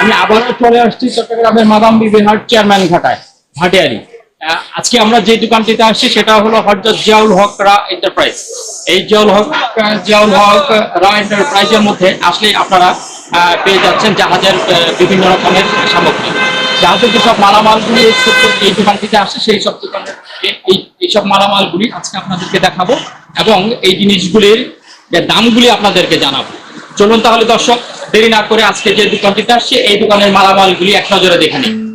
আমি আবারও চলে আসছি চট্টগ্রামের মাদাম বিবি হাট চেয়ারম্যান ঘাটায়, ভাটিয়ারি। আজকে আমরা যে দোকানটিতে আসছি, সেটা হলো হজরত জিয়াউল হক রা এন্টারপ্রাইজ এই জিয়াউল হক জিয়াউল হক রা এন্টারপ্রাইজের মধ্যে আসলে আপনারা পেয়ে যাচ্ছেন জাহাজের বিভিন্ন রকমের সামগ্রী। জাহাজের যেসব মালামালগুলি এই দোকানটিতে আসে সেই সব দোকানের, এই- এই এইসব মালামালগুলি আজকে আপনাদেরকে দেখাবো এবং এই জিনিসগুলির দামগুলি আপনাদেরকে জানাব। চলুন তাহলে দর্শক, দেরি না করে আজকে যে দোকানটিতে আসছে, এই দোকানের মালামালগুলি এক নজরে দেখে নিন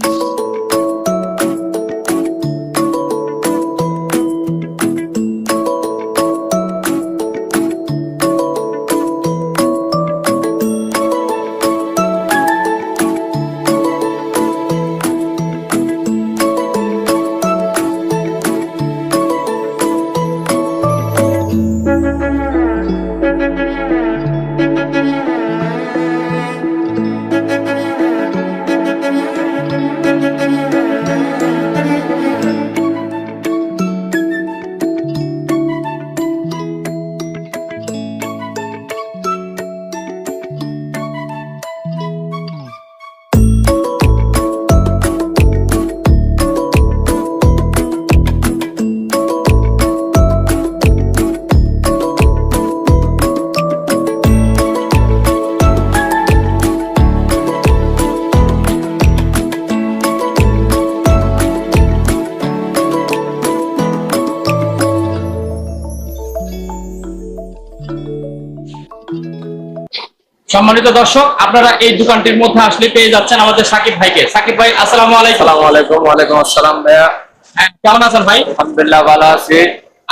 সম্মানিত দর্শক আপনারা এই দোকানটির মধ্যে আসলে পেয়ে যাচ্ছেন আমাদের সাকিব ভাইকে। সাকিব ভাই আসসালামু আলাইকুম। আসসালামু আলাইকুম আসসালাম ভাইয়া। হ্যাঁ, কেমন আছেন ভাই? আলহামদুলিল্লাহ ভালো আছি।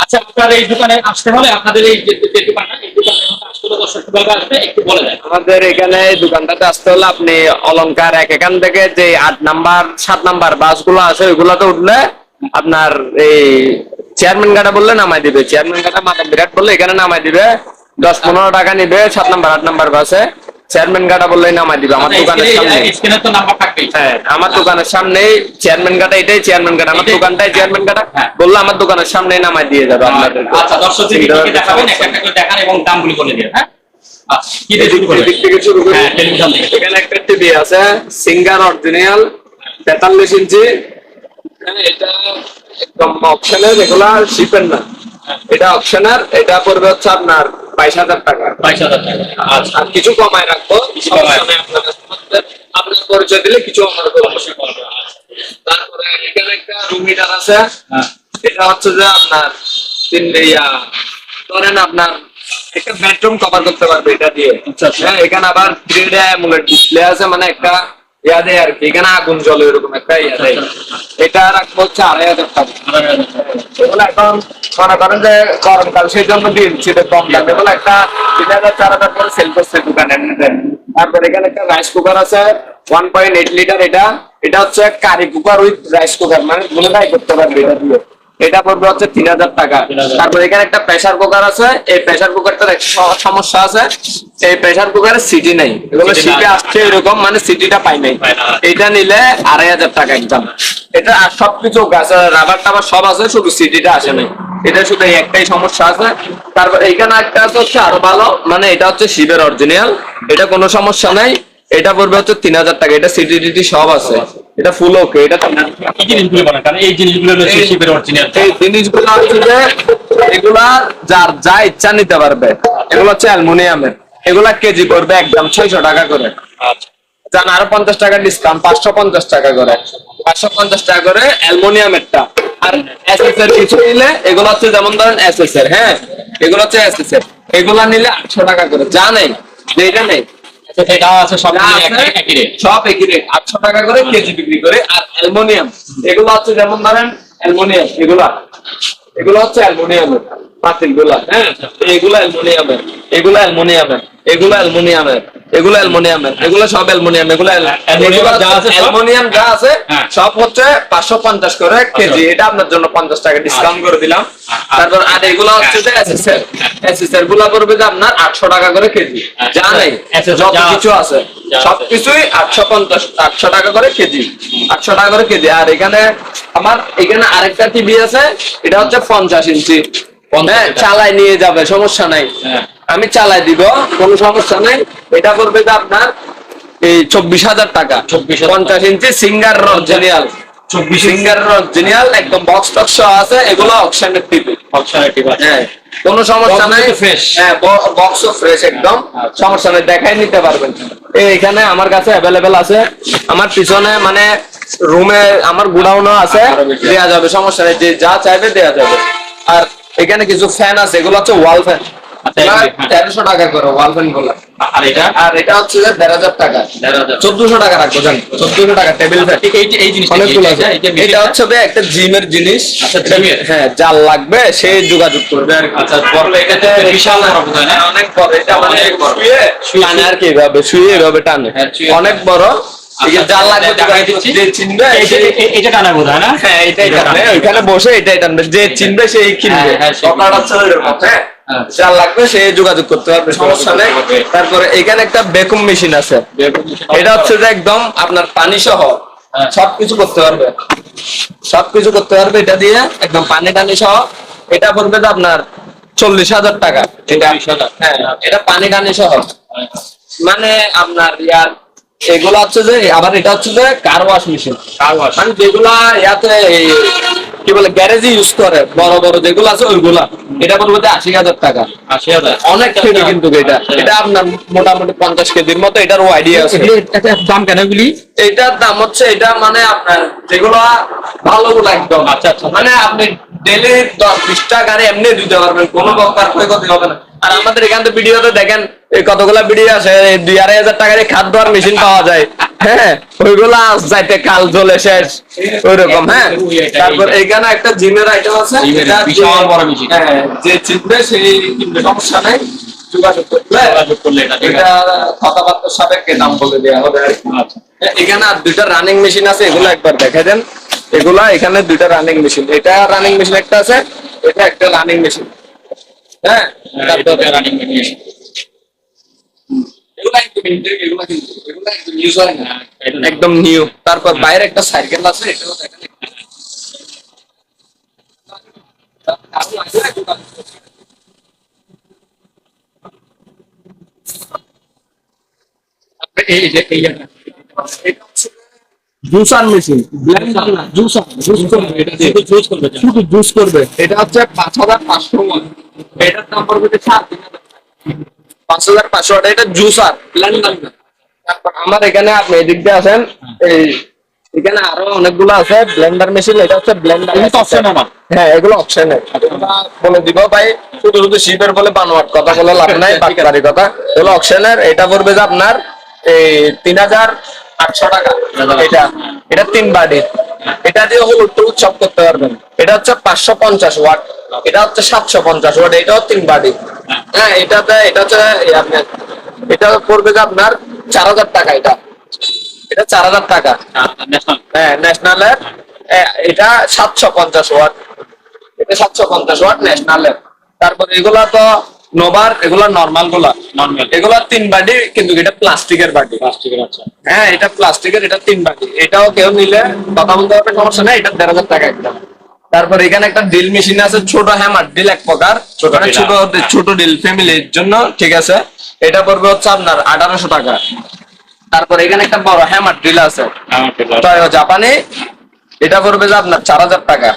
আচ্ছা আপনার এই দোকানে আসতে হলে আপনাদের এই যে দোকানটা এই দোকানের মধ্যে আসতে হলে দর্শক কীভাবে আসবে একটু বলে দেন। আমাদের এখানে এই দোকানটাতে আসতে হলে আপনি অলংকার এক এখান থেকে যে আট নাম্বার সাত নাম্বার বাসগুলো আছে ওইগুলোতে উঠলে আপনার এই চেয়ারম্যান গাটা বললে নামাই দিবে। চেয়ারম্যান গাটা মাথা বিরাট বললে এখানে নামাই দিবে। দশ পনেরো টাকা নিবে সাত নাম্বার আট নাম্বার বাসে। চেয়ারম্যান গাটা বললেই নামাই দিবে আমার দোকানের সামনে হ্যাঁ আমার দোকানের সামনে চেয়ারম্যান গাটা এটাই চেয়ারম্যান গাটা আমার দোকানটাই চেয়ারম্যান গাটা। হ্যাঁ। বললে আমার দোকানের সামনেই নামাই দিয়ে যাবে আপনাদের। আচ্ছা দর্শকদের কি কি দেখাবেন একটা একটা করে দেখান এবং দামগুলি বলে দিন হ্যাঁ? আচ্ছা করি। হ্যাঁ এখানে একটা টিভি আছে সিঙ্গার অরিজিনাল তেতাল্লিশ ইঞ্চি। হ্যাঁ, এটা একদম অপশনের এগুলা শিপের না। এটা অপশনের এটা পড়বে হচ্ছে আপনার বাইশ হাজার টাকা। বাইশ হাজার টাকা। আচ্ছা। কিছু কমায় রাখব কিছু কমায় আপনার আপনার পরিচয় দিলে কিছু আমার অবশ্যই করবেন, আচ্ছা। তারপরে এখানে একটা রুম হিটার আছে। হ্যাঁ। এটা হচ্ছে যে আপনার তিন ইয়া ধরেন আপনার একটা বেডরুম কভার করতে পারবে এটা দিয়ে। আচ্ছা, আচ্ছা। হ্যাঁ এখানে আবার থ্রি ডি ডিসপ্লে আছে মানে একটা ইয়া দেয় আর কি, এখানে আগুন জ্বলে এরকম একটা ইয়া দেয়। এটা হচ্ছে আড়াই হাজার টাকা। এখন মনে করেন যে গরমকাল সেই জন্য দিচ্ছি কম বলে একটা তিন হাজার, চার হাজার করে সেল করছে দোকানে তারপর এখানে একটা রাইস কুকার আছে ওয়ান পয়েন্ট এইট লিটার এটা। এটা হচ্ছে curry cooker with rice cooker মানে গুলোটাই করতে পারবে এটা দিয়ে। এটা পড়বে হচ্ছে তিন হাজার টাকা। তারপর এখানে একটা প্রেসার কুকার আছে। এই প্রেসার কুকারটার একটা সমস্যা আছে। এই প্রেসার কুকারের সিটি নাই। এগুলো সিটি আসছে এরকম মানে সিটিটা পাই নাই। এটা নিলে আড়াই হাজার টাকা একদম এটা আর সবকিছু গাছ রাবার টাবার সব আছে শুধু সিটিটা আসে নাই। এটা শুধু একটাই সমস্যা আছে। তারপর এখানে একটা আছে হচ্ছে আরও ভালো। মানে এটা হচ্ছে শিবের অরিজিনাল এটা কোনো সমস্যা নাই। এটা পড়বে হচ্ছে তিন হাজার টাকা। এটা সিটি টিটি সব আছে। এটা ফুল ওকে এটা। কি জিনিসগুলো বলেন কারণ এই জিনিসগুলো হচ্ছে এই- শিবের অরিজিনাল। এই জিনিসগুলো হচ্ছে যে এগুলা যার যা ইচ্ছা নিতে পারবে এগুলো হচ্ছে অ্যালুমিনিয়ামের। এগুলা কেজি করবে একদম ছয়শো টাকা করে। আচ্ছা। জান আরও পঞ্চাশ টাকা ডিসকাউন্ট পাঁচশো পঞ্চাশ টাকা করে। পাঁচশো পঞ্চাশ টাকা করে অ্যালমোনিয়ামেরটা। আর এসএস এর কিছু নিলে এগুলো হচ্ছে যেমন ধরেন এসএস এর হ্যাঁ? এগুলো হচ্ছে এসএস এর এগুলা নিলে আটশো টাকা করে। যা নেই যে এটা নেই এটা আছে সব একই- একই রেট সব একই রেট আটশো টাকা করে কেজি বিক্রি করে আর অ্যালমোনিয়াম। এগুলো হচ্ছে যেমন ধরেন অ্যালমোনিয়াম এগুলা এগুলো হচ্ছে অ্যালমোনিয়ামের। পাতিলগুলা হ্যাঁ? এগুলো অ্যালমোনিয়ামের এগুলো অ্যালমোনিয়ামের এগুলো অ্যালমোনিয়ামের এগুলো অ্যালমোনিয়ামের এগুলো সব অ্যালমোনিয়াম এগুলো অ্যালুমিনিয়াম যা আছে সব? অ্যালমোনিয়াম যা আছে হ্যাঁ। সব হচ্ছে পাঁচশো পঞ্চাশ করে কেজি। এটা আপনার জন্য পঞ্চাশ টাকা ডিসকাউন্ট করে দিলাম। আচ্ছা। তারপর আর এগুলো হচ্ছে যে এসএসএর এসএসএরগুলা পড়বে যে আপনার আটশো টাকা করে কেজি। আচ্ছা। যা নেই যত কিছু আছে। সবকিছুই আটশো পঞ্চাশ আটশো টাকা করে কেজি। আটশো টাকা করে কেজি। আর এখানে আমার এখানে আরেকটা টিভি আছে এটা হচ্ছে পঞ্চাশ ইঞ্চি। হ্যাঁ। চালাই নিয়ে যাবে সমস্যা নাই। হ্যাঁ। আমি চালাই দিব কোনো সমস্যা নাই। এটা পড়বে যে আপনার এই চব্বিশ হাজার টাকা। 24,000 পঞ্চাশ ইঞ্চি সিঙ্গার অরিজিনাল চব্বিশ সিঙ্গার একদম বক্স টক্স আছে এগুলো অপশনের আছে। হ্যাঁ কোনো সমস্যা নাই। fresh। হ্যাঁ বক্সও ফ্রেশ একদম। আচ্ছা। সমস্যা নেই দেখাই নিতে পারবেন। আমার কাছে অ্যাভেলেবেল আছে। আমার পিছনে মানে রুমে আমার গুডাউনও আছে। বেশি। দেওয়া যাবে সমস্যা নেই যে যা চাইবে দেওয়া যাবে। আর এখানে কিছু ফ্যান আছে এগুলো হচ্ছে ওয়াল ফ্যান আচ্ছা, হ্যাঁ। তেরোশো টাকা করে ওয়াল ফ্যানগুলো। আর এটা? আর এটা হচ্ছে যে দেড় হাজার টাকা। চোদ্দশো টাকা রাখব জান। চোদ্দশো টাকা টেবিল ফ্যান এই? অনেকগুলো আছে। এটা- যে হচ্ছে একটা জিমের জিনিস। আচ্ছা, হ্যাঁ যার লাগবে সে যোগাযোগ করবে আর কি। আচ্ছা বড় বিশাল বড় বোধ না অনেক বড়। এটা মানে শুয়ে শুয়ে- টানে আর কি এভাবে শুয়ে এভাবে টানে। হ্যাঁ, অনেক বড়। যোগাযোগ দিচ্ছি। যে চিনবে এই যে- সে- এই- এটা টানা বোধ না? হ্যাঁ এটাই টানবে। ওইখানে বসে এটাই টানবে। যে চিনবে সেই কিনবে। হ্যাঁ, হ্যাঁ, সে কথাটা হচ্ছে ওইরকম, হ্যাঁ? হ্যাঁ। যার লাগবে সে যোগাযোগ করতে পারবে। সমস্যা নেই। তারপরে এখানে একটা বেকুম মেশিন আছে। এটা হচ্ছে যে একদম আপনার পানি সহ হ্যাঁ। সবকিছু করতে পারবে। সবকিছু করতে পারবে এটা দিয়ে একদম পানি টানি সহ এটা পড়বে যে আপনার চল্লিশ হাজার টাকা। এটা হ্যাঁ এটা পানি টানি সহ মানে আপনার ইয়ার এগুলো হচ্ছে যে আবার এটা হচ্ছে যে car wash machine car wash মানে যেগুলা ইয়াতে কি বলে গ্যারেজে ইউজ করে বড় বড় যেগুলো আছে ওইগুলা। এটা পড়বে আশি হাজার টাকা। আশি হাজার। অনেক থেকে কিন্তু এটা। আচ্ছা। এটা আপনার মোটামুটি পঞ্চাশ কেজির মতো এটারও আইডিয়া আছে। দাম কেন এগুলি? এটার দাম হচ্ছে এটা মানে আপনার যেগুলো ভালোগুলো একদম। আচ্ছা, আচ্ছা। মানে আপনি ডেলি দশ বিশটা গাড়ি এমনি দিতে পারবেন কোনো প্রকার ক্ষয়ক্ষতি হবে না। আর আমাদের এখান থেকে ভিডিওতে দেখেন কতগুলা ভিডিও আছে দুই আড়াই হাজার টাকার খাদ্য আর মেশিন পাওয়া যায়। হ্যাঁ ওইগুলা যাইতে কাল চলে শেষ। ওইরকম হ্যাঁ? তারপর এখানে একটা জিমের আইটেম আছে বিশাল বড়। হ্যাঁ যে চিনবে সেই কিনবে সমস্যা নেই যোগাযোগ করলে যোগাযোগ করলে এটা ঠিক এটা আছে কথাবার্তার সাপেক্ষে দাম বলে দেওয়া হবে। আচ্ছা। এখানে আর দুইটা রানিং মেশিন আছে এগুলো একবার দেখে দেন। এগুলা এখানে দুইটা রানিং মেশিন এটা রানিং মেশিন একটা আছে এটা একটা রানিং মেশিন হ্যাঁ? হ্যাঁ, একদম হয়। হ্যাঁ, নিউ তারপর বাইরে একটা সাইকেল আছে জুসার মেশিন ব্লেন্ডার জুস করবে এটা জুস করবে যেন। শুধু জুস করবে। এটা হচ্ছে পাঁচ হাজার পাঁচশো সাত পাঁচ হাজার। পাঁচশো এটা জুসার ব্লেন্ডার না তারপর আমার এখানে আপনি এদিক দিয়ে আছেন এই এখানে আরও অনেকগুলো আছে ব্লেন্ডার মেশিন এটা হচ্ছে ব্লেন্ডার option আমার। হ্যাঁ এগুলো অপশনে বলে দিব ভাই শুধু শুধু শিপের বলে বানোয়াট কথা বলে লাভ নাই বাকি কথা। এগুলো অপশনের এটা পড়বে যে আপনার এই তিন হাজার আটশো টাকা। এটা এটা তিন বাড়ির এটা দিয়ে হলো একটু উৎসব করতে পারবেন। এটা হচ্ছে পাঁচশো পঞ্চাশ ওয়াট। এটা হচ্ছে সাতশো পঞ্চাশ ওয়াট, এটাও তিন বাড়ি হ্যাঁ এটাতে এটা হচ্ছে এটা পড়বে আপনার চার হাজার টাকা এটা। এটা চার হাজার টাকা। হ্যাঁ ন্যাশনালের এটা সাতশো পঞ্চাশ ওয়াট। এটা সাতশো পঞ্চাশ ওয়াট ন্যাশনালের তারপর এগুলা তো নোভার এগুলা নর্মালগুলা এগুলা তিন বাটি কিন্তু এটা প্লাস্টিকের বাটি। প্লাস্টিকের আচ্ছা। হ্যাঁ এটা প্লাস্টিকের এটা তিন বাটি। এটাও কেউ নিলে কথা বলতে পারবে সমস্যা নেই এটা দেড় হাজার টাকা একদম তারপর এখানে একটা ডিল মেশিন আছে ছোট হ্যামার ডিল এক প্রকার। ছোট মানে ছোট ডিল ফ্যামিলির জন্য ঠিক আছে? এটা পড়বে হচ্ছে আপনার আঠারোশো টাকা। তারপর এখানে একটা বড় হ্যামার ড্রিল আছে। জাপানি এটা করবে যে আপনার চার হাজার টাকা।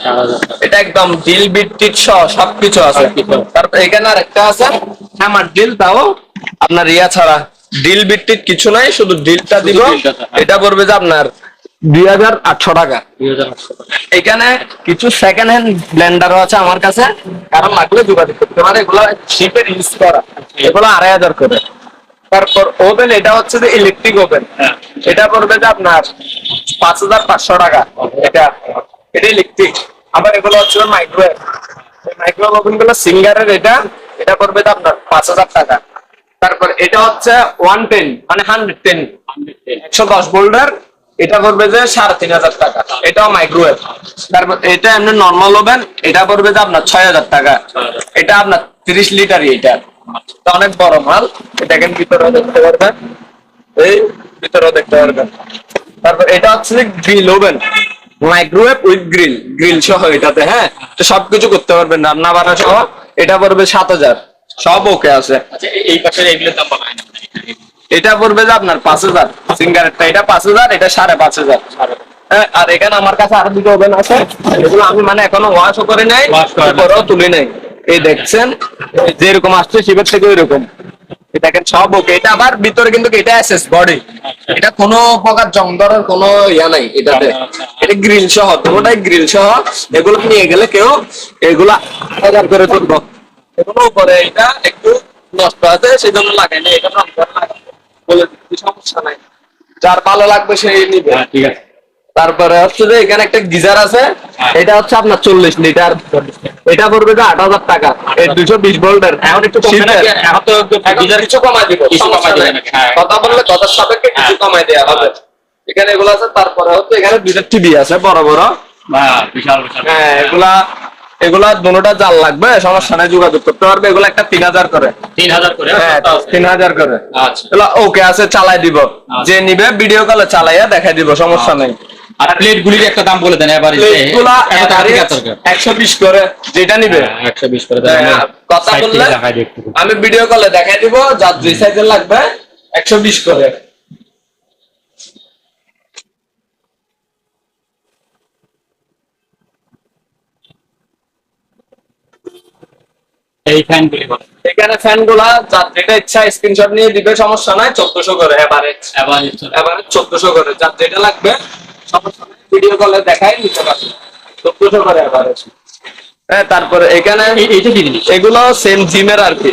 এটা একদম ডিল টিট সহ সবকিছু আছে। তারপর এখানে আর একটা আছে আমার ডিল তাও। আপনার ইয়া ছাড়া। ডিল টিট কিছু নাই শুধু ডিলটা দিব। হ্যাঁ। এটা পড়বে যে আপনার দুই হাজার আটশো টাকা। দুই হাজার আটশো টাকা। এখানে কিছু সেকেন্ড হ্যান্ড ব্লেন্ডারও আছে আমার কাছে। কারণ লাগলে যোগাযোগ করতে পারে। এগুলো শিপের ইউজ করা। এগুলো আড়াই হাজার করে। তারপর ওভেন এটা হচ্ছে যে ইলেকট্রিক ওভেন হ্যাঁ। এটা পড়বে যে আপনার পাঁচ হাজার পাঁচশো টাকা। এটা এটা ইলেকট্রিক আবার এগুলো হচ্ছে মাইক্রোওয়েভ মাইক্রোওয়েভ ওভেনগুলো সিঙ্গারের এটা এটা পড়বে যে আপনার পাঁচ হাজার টাকা। তারপর এটা হচ্ছে ওয়ান টেন মানে হান্ড্রেড টেন। একশো দশ বোল্ডার এটা পড়বে যে সাড়ে তিন হাজার টাকা। এটাও মাইক্রোওয়েভ তারপর এটা এমনি নর্মাল ওভেন এটা পড়বে যে আপনার ছয় হাজার টাকা। এটা আপনার তিরিশ লিটারই এটা। তো অনেক বড় মাল। দেখেন ভিতরে দেখতে পারবেন। এই ভিতরেও দেখতে পারবেন। তারপর এটা হচ্ছে grill oven microwave with grill grill সহ এটাতে হ্যাঁ? তো সবকিছু করতে পারবেন রান্না বান্না সহ। এটা পড়বে সাত হাজার। সব ওকে আছে। আচ্ছা এই- এগুলোর দাম এটা পড়বে যে আপনার পাঁচ হাজার। সিঙ্গারেরটা এটা পাঁচ হাজার এটা সাড়ে পাঁচ হাজার। হ্যাঁ, আর এখানে আমার কাছে আরও দুটো ওভেন আছে। এগুলো আমি মানে এখনও ওয়াশও করে নাই নাই। নাই। এই দেখছেন যেরকম আসছে শিবের থেকে ওই রকম দেখেন সব ওকে এটা আবার ভিতরে কিন্তু এটা বডি এটা কোনো প্রকার জং ধরার ইয়া নাই এটাতে। এটা গ্রিল সহ পুরোটাই গ্রিল সহ। এগুলো নিয়ে গেলে কেউ করে এগুলো উপরে এটা একটু নষ্ট আছে সেই জন্য লাগাই না এটা বলে সমস্যা নাই। যার ভালো লাগবে সেই নিবে। হ্যাঁ ঠিক আছে। তারপরে হচ্ছে যে এখানে একটা গিজার আছে হ্যাঁ। এটা হচ্ছে আপনার চল্লিশ লিটার। এটা পড়বে আট হাজার টাকা। এই দুশো বিশ ভোল্টের। এখন একটু কিছু কমাই দিব? হ্যাঁ। কথা বললে কথার সাপেক্ষে কিছু হ্যাঁ। কমাই দেওয়া হবে। এখানে এগুলো আছে তারপরে হচ্ছে এখানে দুইটা টিভি আছে বড় বড়। হ্যাঁ এগুলা এগুলা দুটা জাল লাগবে সমস্যা নাই যোগাযোগ করতে পারবে। এগুলা একটা তিন হাজার করে। তিন হাজার করে? হ্যাঁ তিন হাজার করে। আচ্ছা। ওকে আছে চালাই দিব। আচ্ছা। যে নিবে ভিডিও কলে চালাইয়া দেখাই দিব সমস্যা নেই। আর প্লেট গুলির একটা দাম বলে দেন এবারে টাকা একশো বিশ করে যেটা নিবে। একশো বিশ করে হ্যাঁ, কথা বললে দিই। আমি ভিডিও কলে দেখাই দিব যার যে সাইজের লাগবে একশো বিশ করে। এই ফ্যান গুলি বলে এখানে ফ্যানগুলা যার যেটা ইচ্ছা স্ক্রিনশট নিয়ে দিবে সমস্যা নাই চোদ্দশো করে এভারেজ এবারে এভারেজ চোদ্দশো করে যার যেটা লাগবে সমস্যা ভিডিও কলে দেখাই নিতে পারবে চোদ্দশো করে এভারেজ হ্যাঁ তারপরে এখানে এগুলো সেম জিমের আর কি।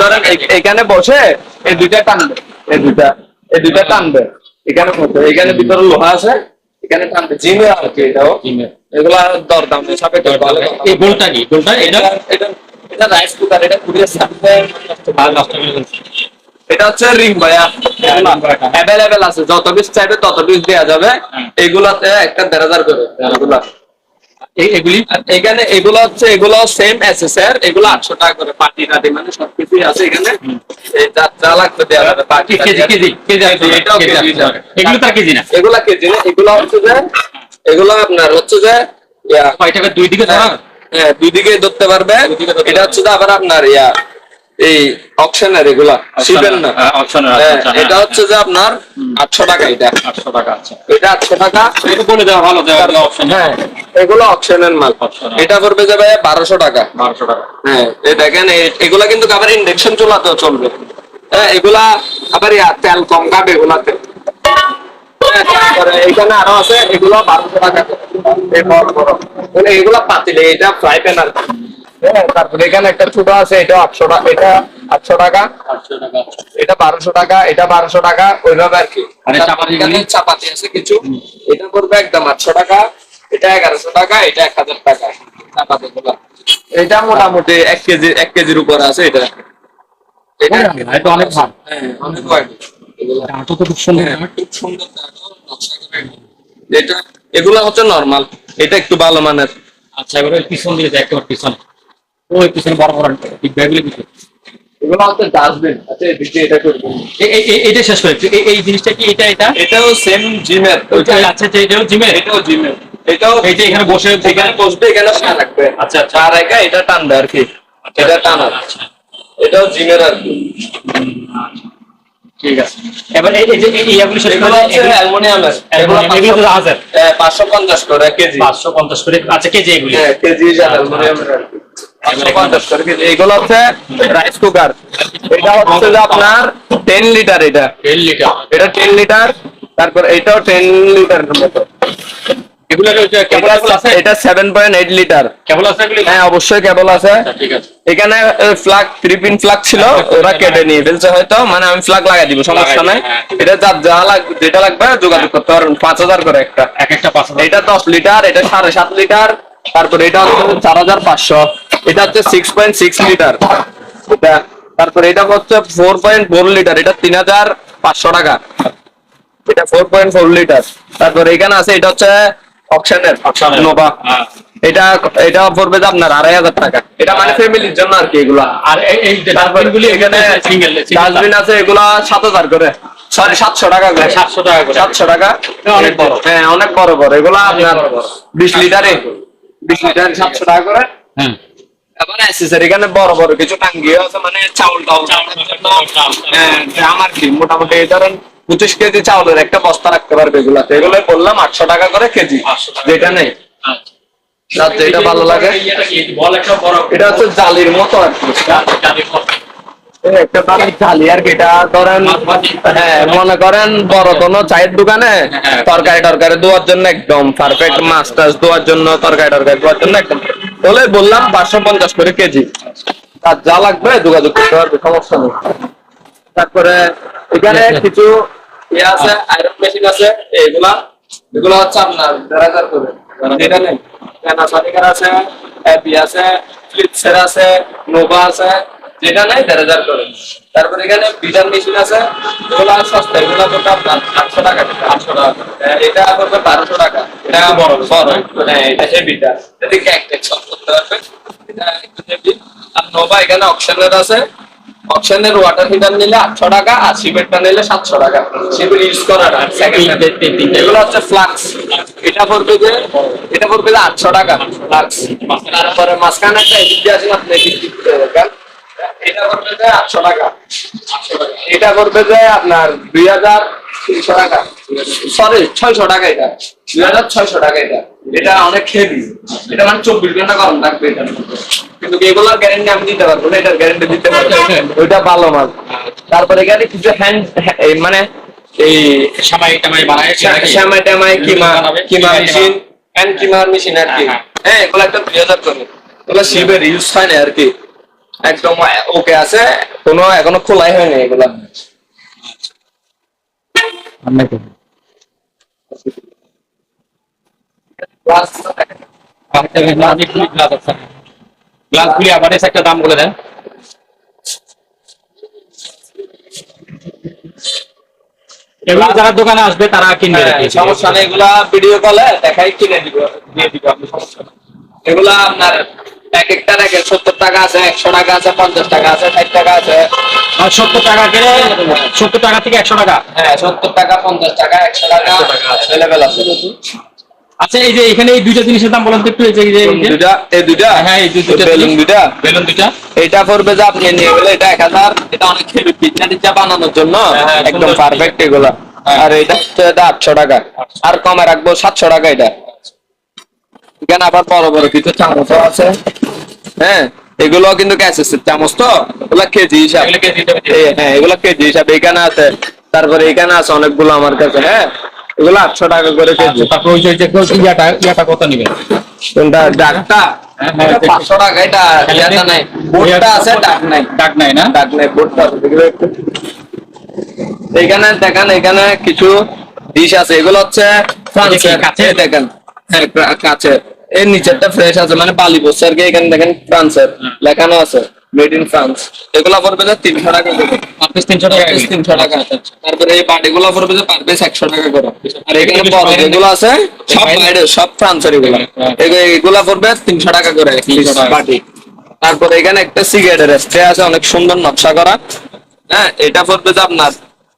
ধরেন এখানে বসে এই দুইটা টানবে। এই দুইটা এই দুইটা টানবে। এখানে এখানে ভিতরে লোহা আছে এখানে টানবে। জিমের আর কি এটাও। এগুলা দরদাম সাপেক্ষে। এই গোলটা কি? গোলটা এটা? এটা এটা রাইস কুকার এটা কুড়িয়ে সাথে টাকা করে। এটা হচ্ছে রিং ভাইয়া। অ্যাভেলেবেল আছে যত পিস চাইবে তত পিস দেওয়া যাবে। এগুলাতে একটা দেড় হাজার করে এগুলা এগুলি এখানে এগুলো হচ্ছে এগুলো সেম এসএসআর এগুলো আটশো টাকা করে পার্টি টাটি মানে সবকিছুই আছে এখানে। এই যা যা লাগবে দেওয়া যাবে পার্টি কেজি কেজি কেজি এটাও কেজি কেজি এগুলো তার কেজি না। এগুলা কেজি না এগুলো হচ্ছে যে এগুলো আপনার হচ্ছে যে কয় টাকা? দুই দিকে ধরা হ্যাঁ দুই দিকে ধরতে পারবে। এটা হচ্ছে যে আবার আপনার ইয়া এই এগুলা শিবের না? option এর, এটা হচ্ছে যে আপনার আটশো টাকা এটা। আটশো টাকা আছে। এটা আটশো টাকা। একটু বলে দেওয়া ভালো অপশন হ্যাঁ এগুলো অপশনের মাল। Option, এটা পড়বে যাবে বারোশো টাকা। বারোশো টাকা। হ্যাঁ এই দেখেন এগুলা কিন্তু আবার ইন্ডাকশন চুলাতেও চলবে। হ্যাঁ এগুলা আবার তেল কম খাবে এগুলাতে। এখানে আরও আছে এগুলো বারোশো টাকা। মানে এগুলা পাতিলে এটা ফ্রাই প্যান আর। হ্যাঁ তারপরে এখানে একটা ছোট আছে এটা আটশো টাকা এটা আটশো টাকা এটা বারোশো টাকা এটা বারোশো টাকা ওইভাবে আর কি। তারপরে চাপাতি আছে কিছু। এটা পড়বে একদম আটশো টাকা এটা এগারোশো টাকা এটা এক হাজার টাকা। এটা মোটামুটি এক কেজি এক কেজির উপরে আছে এটা। এটা এটা অনেক ভালো। হ্যাঁ অনেক এগুলা। তো খুব সুন্দর। হ্যাঁ, খুব সুন্দর দাঁড়ানো, নকশা করে এটা এগুলা হচ্ছে নর্মাল এটা একটু ভালো মানের। আচ্ছা এবার পিছন দিয়ে দেখ তোমার পিছনে। ওই পিছনে বড় বড় বিগ ব্যাগগুলি পিছনে এগুলো হচ্ছে ডাস্টবিন। আচ্ছা এটা করব। শেষ করে এই- এই জিনিসটা কি এটা এটা? এটাও সেম জিমের। ওইটা আচ্ছা আচ্ছা এটাও জিমের? এটাও জিমের। এটাও এই যে এখানে বসে এখানে বসবে এখানে পা রাখবে আচ্ছা, আচ্ছা। পা রেখে এটা টানবে আর কি। এটা টানা আচ্ছা এটাও জিমের আর কি। ঠিক আছে। এবার এই এই যে এই ইয়াগুলি শেষ এগুলো করে এগুলো কেজি। পাঁচশো পঞ্চাশ করে আচ্ছা কেজি এগুলি। হ্যাঁ কেজি অ্যালুমিনিয়ামের আর কি। এগুলো হচ্ছে রাইস কুকার এটা হচ্ছে যে আপনার টেন লিটার এটা। দেড় লিটার এটা টেন লিটার তারপর এটাও টেন লিটার মতো। এগুলো কেবল আছে? এটা সেভেন পয়েন্ট এইট লিটার কেবল আছে হ্যাঁ অবশ্যই কেবল আছে। আচ্ছা, ঠিক আছে। এখানে ফ্ল্যাগ থ্রি পিন ফ্ল্যাগ ছিল ওরা কেটে নিয়ে ফেলছে হয়তো মানে আমি ফ্ল্যাগ লাগাই দিব সমস্যা নাই। হ্যাঁ। এটা যা যা লাগবে যেটা লাগবে যোগাযোগ করতে পারবেন পাঁচ হাজার করে একটা। এটা দশ লিটার এটা সাড়ে সাত লিটার তারপরে এটা হচ্ছে চার হাজার পাঁচশো। এটা হচ্ছে সিক্স পয়েন্ট সিক্স লিটার এটা তারপরে এটা হচ্ছে ফোর পয়েন্ট ফোর লিটার এটা তিন হাজার পাঁচশো টাকা। এটা ফোর পয়েন্ট ফোর লিটার তারপরে এখানে আছে এটা হচ্ছে অকশনের নোভা হ্যাঁ। এটা এটা পড়বে যে আপনার আড়াই হাজার টাকা। এটা মানে ফ্যামিলির জন্য আর কি এগুলা। আর এই ডাস্টবিনগুলি এখানে সিঙ্গেল ডাস্টবিন আছে এগুলা সাত হাজার করে। সরি সাতশো টাকা করে। সাতশো টাকা সাতশো টাকা। অনেক বড়। হ্যাঁ অনেক বড় বড়। এগুলা আপনার। বিশ লিটারে বিশ লিটার সাতশো টাকা করে। হ্যাঁ। তারপরে অ্যাক্সেসরি এখানে বড় বড় কিছু টাঙ্গিও আছে মানে চাউল টাউল হ্যাঁ, আর কি? মোটামুটি ধরেন পঁচিশ কেজি চাউলের একটা বস্তা রাখতে পারবে এগুলাতে। এগুলো বললাম আটশো টাকা করে কেজি যেটা নেই। যার যেটা ভালো লাগে। বড় এটা হচ্ছে জালির মতো আর কি। একটা ধরেন জালি আর এটা ধরেন হ্যাঁ মনে করেন বড় কোনো চায়ের দোকানে তরকারি টরকারি দেওয়ার জন্য একদম পারফেক্ট মাছ টাছ দেওয়ার জন্য তরকারি টরকারি দেওয়ার জন্য একদম। বলে বললাম পাঁচশো পঞ্চাশ করে কেজি। তার যা লাগবে যোগাযোগ করতে পারবে সমস্যা নেই। তারপরে এখানে কিছু ইয়ে আছে আয়রন মেশিন আছে এগুলা এগুলো হচ্ছে আপনার দেড় হাজার করে। এটা নেই। আছে অ্যাপি আছে ফ্লিপসের আছে নোভা আছে যেটা নাই দেড় হাজার করে। তারপরে এখানে বিটার মেশিন আছে এগুলো সস্তা এগুলো করতে আপনার আটশো টাকা আটশো টাকা হ্যাঁ, এটা করবে বারোশো টাকা। এটা বড় বড়। হ্যাঁ এটা হেভিটা এদিকে এক টেক সব করতে পারবে। এটা একটু হেভি আর নোভা এখানে অপশনের আছে। অপশনের ওয়াটার হিটার নিলে আটশো টাকা আর সিমেন্টটা নিলে সাতশো টাকা। সিমেন্ট ইউজ সেকেন্ড এগুলো হচ্ছে ফ্লাক্স এটা পড়বে যে এটা পড়বে যে আটশো টাকা। ফ্লাক্স তারপরে মাঝখানে একটা এদিক দিয়ে আছে আপনি এদিক দিয়ে এটা করবে যে আটশো টাকা। এটা করবে যে আপনার দুই হাজার তিনশো টাকা। সরি ছয়শো টাকা এটা। দুই হাজার ছয়শো টাকা এটা। এটা অনেক হেভি এটা মানে চব্বিশ ঘণ্টা গরম থাকবে এটা কিন্তু এগুলোর গ্যারেন্টি আমি দিতে পারব না? এটার গ্যারেন্টি দিতে পারব ওইটা ভালো মাল। তারপরে এখানে কিছু হ্যান্ড মানে এই সামাই টামাই বানায় শ্যামাই ট্যামাই কিমা কিমা কিমা মেশিন হ্যান্ড কিমার মেশিন আর কি। হ্যাঁ, হ্যাঁ। এগুলো একটা দুই হাজার করে। এগুলো শিবের ইউজ হয় না আর কি। একদম ওকে আছে কোনো এখনও খোলাই হয়নি এগুলা গ্লাস গুলি আবার একটা দাম বলে দেন এগুলো যারা দোকানে আসবে তারা কিনবে হ্যাঁ? সমস্যা নেই এগুলা ভিডিও কলে দেখাই কিনে দিব দিয়ে দিব আপনি সমস্যা এগুলা আপনার এক একটা রেখে সত্তর টাকা আছে একশো টাকা আছে পঞ্চাশ টাকা আছে ষাট টাকা আছে। সত্তর টাকা করে সত্তর টাকা থেকে একশো টাকা? হ্যাঁ সত্তর টাকা পঞ্চাশ টাকা একশো টাকা অ্যাভেলেবেল আছে। আচ্ছা এই যে এখানে এই দুইটা জিনিসের দাম বলেন তো একটু এই যে- এই এই যে- দুটা এই দুটা হ্যাঁ, এই দুই- দুইটা বেলুন। বেলুন দুইটা? এটা পড়বে যে আপনি নিয়ে গেলে এটা এক হাজার এটা অনেক হেভি পিজ্জা টিজ্জা বানানোর জন্য হ্যাঁ, হ্যাঁ, একদম পারফেক্ট এগুলা। হ্যাঁ। আর এটা হচ্ছে এটা আটশো টাকা। আর কমে রাখব সাতশো টাকা এটা। এখানে আবার বড় বড় কিছু চামচ আছে? হ্যাঁ এগুলো কিন্তু চামচ তো? এগুলো কেজি হিসাব। হ্যাঁ এগুলো কেজি হিসাব এখানে আছে। তারপরে এখানে আছে অনেকগুলো আমার কাছে হ্যাঁ? এগুলো আটশো টাকা করে কেজি। তারপর ওই যে- যে ইয়াটা ইয়াটা কত নিবেন? কোনটা? ডাকটা? এটা পাঁচশো টাকা এটা ইয়াটা নাই। বোর্ডটা আছে ডাক নাই। ডাক নাই না? ডাক নাই বোর্ডটা আছে। দেখবে একটু। এখানে দেখেন এখানে কিছু ডিশ আছে। এগুলো হচ্ছে ফ্রান্সের দেখেন হ্যাঁ কা- কাচের। এর নিচেরটা ফ্রেশ আছে মানে বালি বসছে আর কি এখানে দেখেন ফ্রান্সের লেখানো আছে মেড ইন ফ্রান্স এগুলো পড়বে যে তিনশো টাকা করে। পিস তিনশো টাকা পিস তিনশো টাকা। তারপরে এই বাটিগুলো পড়বে যে পার পিস একশো টাকা করে। আর এখানে বড় যেগুলো আছে সব বাইরে? সব ফ্রান্সের এগুলো। এগু- এগুলা পড়বে তিনশো টাকা করে এক piece 300 টাকা। বাটি। তারপরে এখানে একটা সিগারেটের স্প্রে আছে অনেক সুন্দর নকশা করা। হ্যাঁ এটা পড়বে যে আপনার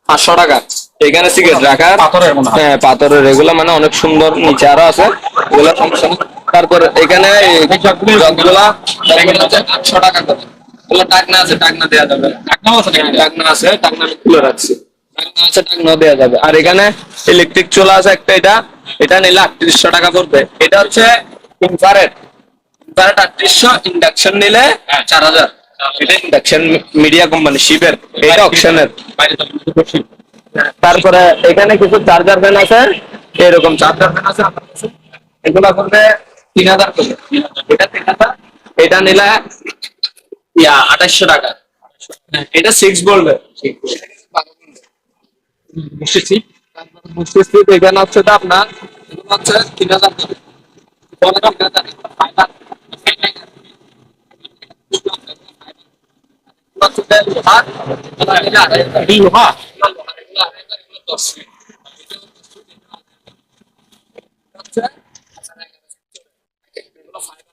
পাঁচশো টাকা। এখানে সিগারেট রাখার। পাথরের মনে হ্যাঁ। পাথরের এগুলো মানে অনেক সুন্দর নিচে আরও আছে। এগুলো সমস্যা। তারপর এখানে জগগুলো- হচ্ছে আটশো টাকা করে। এগুলো টাকনা আছে টাকনা দেওয়া যাবে। ডাকনাও আছে টাকনা আছে টাকনা আমি খুলে রাখছি। টাকনা আছে টাকনা দেওয়া যাবে। আর এখানে ইলেকট্রিক চুলা আছে একটা এটা। এটা নিলে আটত্রিশশো টাকা পড়বে। এটা হচ্ছে ইনফারেট ইনফারেট আটত্রিশশো ইন্ডাকশন নিলে চার হাজার। এটা ইন্ডাকশন মিডিয়া কোম্পানি শিপের এটা অপশনের। তারপরে এখানে কিছু চার্জার ফ্যান আছে। এরকম চার্জার ফ্যান আছে। এগুলা করবে তিন হাজার করে। এটা তিন হাজার, এটা নিলে ইয়া আঠাশশো টাকা। এটা সিক্স বলবে বুঝতেছি? বুঝতেছি এখানে হচ্ছে তো আপনার, এগুলো হচ্ছে তিন হাজার করে। বলে তিন হাজার, ফাইবার। এগুলো হচ্ছে যে লোহার, এগুলো নিলে আড়াই হাজার। এটি লোহা এগুলো লোহার, এগুলো আড়াই হাজার, এগুলো দশ। হচ্ছে এগুলো ফাইবার।